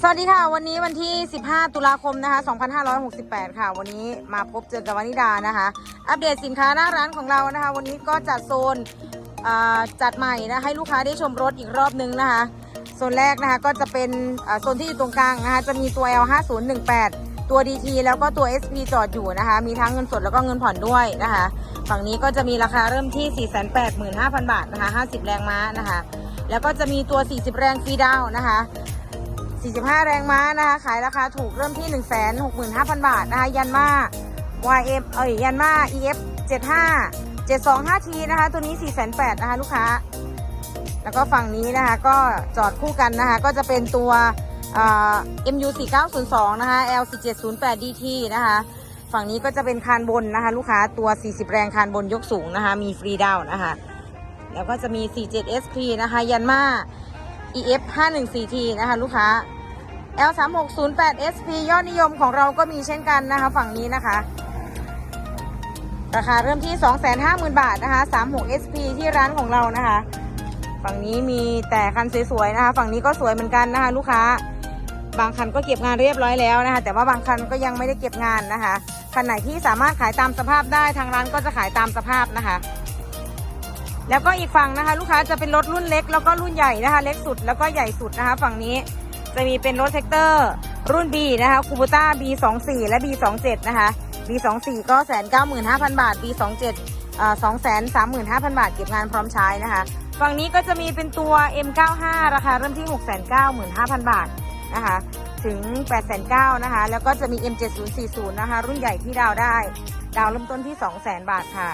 สวัสดีค่ะ วันนี้วันที่ 15 ตุลาคมนะคะ 2568 ค่ะ วันนี้มาพบเจอกับวานิดานะคะ อัปเดตสินค้าหน้าร้านของเรานะคะ วันนี้ก็จัดโซนจัดใหม่นะให้ลูกค้าได้ชมรถอีกรอบนึงนะคะ โซนแรกนะคะก็จะเป็นโซนที่อยู่ตรงกลางนะคะ จะมีตัว L5018 ตัว DT แล้วก็ตัว SP จอดอยู่นะคะ มีทั้งเงินสดแล้วก็เงินผ่อนด้วยนะคะ ฝั่งนี้ก็จะมีราคาเริ่มที่ 485,000 บาทนะคะ 50 แรงม้านะคะ แล้วก็จะมีตัว 40 แรงฟรีดาวนะคะ 45 แรงม้านะคะ ขายราคาถูกเริ่มที่ 165,000 บาทนะคะ ยันมา YM เอ้ยยันมา EF 75 725T นะคะ ตัวนี้ 48,000นะคะ ลูกค้า แล้วก็ฝั่งนี้นะคะ ก็จอดคู่กันนะคะ ก็จะเป็นตัวอ่า MU 4902นะคะ L 4708 DT นะคะ ฝั่งนี้ก็จะเป็นคานบนนะคะ ลูกค้าตัว 40 แรงคานบนยกสูงนะคะ มีฟรีดาวน์นะคะ แล้วก็จะมี 47 SP นะคะ ยันมา EF 514T นะคะ ลูกค้า L 3 6 0 8 SP ยอดนิยมของเราก็มีเช่นกันนะคะ ฝั่งนี้นะคะ ราคาเริ่มที่ 250,000 บาทนะคะ 36 SP ที่ร้านของเรานะคะ ฝั่งนี้มีแต่คันสวยๆนะคะ ฝั่งนี้ก็สวยเหมือนกันนะคะ ลูกค้า บางคันก็เก็บงานเรียบร้อยแล้วนะคะ แต่ว่าบางคันก็ยังไม่ได้เก็บงานนะคะ คันไหนที่สามารถขายตามสภาพได้ทางร้านก็จะขายตามสภาพนะคะแล้วก็อีกฝั่งนะคะ ลูกค้าจะเป็นรถรุ่นเล็กแล้วก็รุ่นใหญ่นะคะ เล็กสุดแล้วก็ใหญ่สุดนะคะ ฝั่งนี้ จะมีเป็นรถแท็กเตอร์รุ่น B นะคะคูบูต้า B24 และ B27 นะคะ B24 ก็แสนเก้าหมื่นห้าพันบาท B27 อ่าสองแสนสามหมื่นห้าพันบาท เก็บงานพร้อมใช้นะคะฝั่งนี้ก็จะมีเป็นตัว M95 ราคาเริ่มที่ 6 9 5 0 0 0 บาทนะคะถึง 8 9 0 0นะคะ แล้วก็จะมี M7040 นะคะ รุ่นใหญ่ที่ดาวได้ ดาวเริ่มต้นที่ 200,000 บาทค่ะ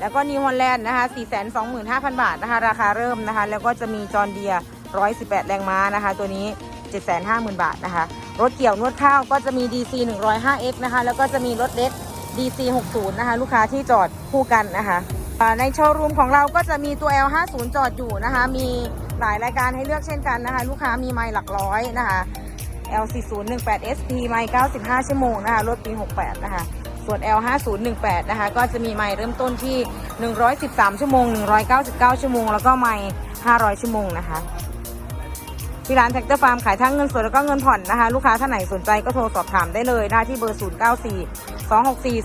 แล้วก็นิวฮอลแลนด์นะคะ 425,000 บาทนะคะ ราคาเริ่มนะคะ แล้วก็จะมีจอร์เดีย 118 แรงม้านะคะ ตัวนี้ 750,000 บาทนะคะ รถเกี่ยวนวดข้าวก็จะมี DC 105X นะคะ แล้วก็จะมีรถเล็ก DC 60นะคะ ลูกค้าที่จอดคู่กันนะคะในโชว์รูมของเราก็จะมีตัว L50 จอดอยู่นะคะ มีหลายรายการให้เลือกเช่นกันนะคะ ลูกค้ามีไมล์หลักร้อยนะคะ L4018SP ไมล์95 ชั่วโมงนะคะ รถปี 68 นะคะ ส่วน L5018 นะคะ ก็จะมีไมล์เริ่มต้นที่ 113 ชั่วโมง 199 ชั่วโมง แล้วก็ไมล์500 ชั่วโมงนะคะ ที่ร้านแท็กเตอร์ฟาร์มขายทั้งเงินสดแล้วก็เงินผ่อนนะคะ ลูกค้าท่านไหนสนใจก็โทรสอบถามได้เลยได้ที่เบอร์ 094 264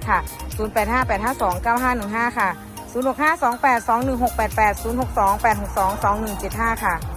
0798 ค่ะ 085 852 9515 ค่ะ 065 28 21688 062 862 2175 ค่ะ